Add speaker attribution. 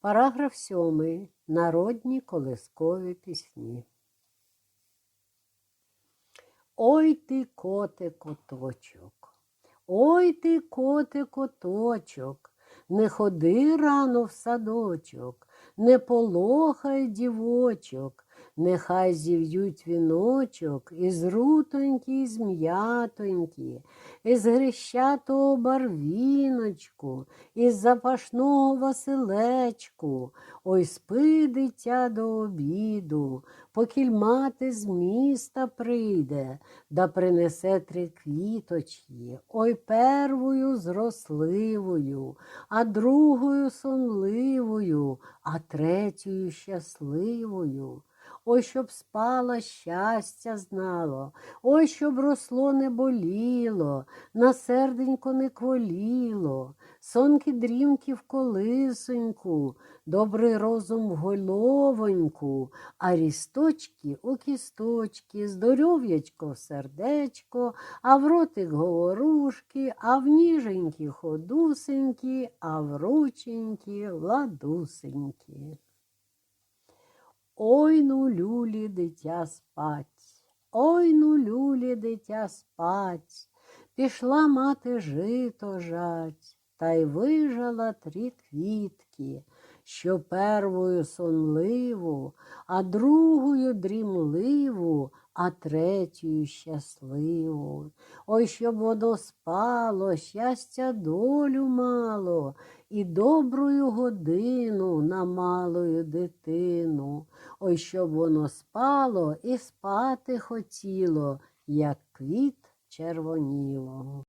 Speaker 1: Параграф сьомий. Народні колискові пісні. Ой ти, коте коточок, ой ти, коте коточок, не ходи рано в садочок, не полохай дівочок, нехай зів'ють віночок із рутонькі, з м'ятонькі, із грещатого барвіночку, із запашного василечку. Ой, спи, дитя до обіду, покіль мати з міста прийде, да принесе три квіточки. Ой, первою зросливою, а другою сонливою, а третьою щасливою. Ой, щоб спала, щастя знало, ой, щоб росло не боліло, на серденько не кволіло, сонки дрімки в колисоньку, добрий розум в головоньку, а рісточки у кісточки, здоров'ячко в сердечко, а в ротик говорушки, а в ніженькі ходусенькі, а в рученькі ладусенькі. Ой ну люлі дитя спать, ой ну люлі дитя спать, пішла мати жито жать, та й вижала три квітки, що первою сонливу, а другою дрімливу, а третьою щасливу. Ой, щоб воно спало, щастя долю мало, і добрую годину на малою дитину. Ой, щоб воно спало і спати хотіло, як квіт червонілого.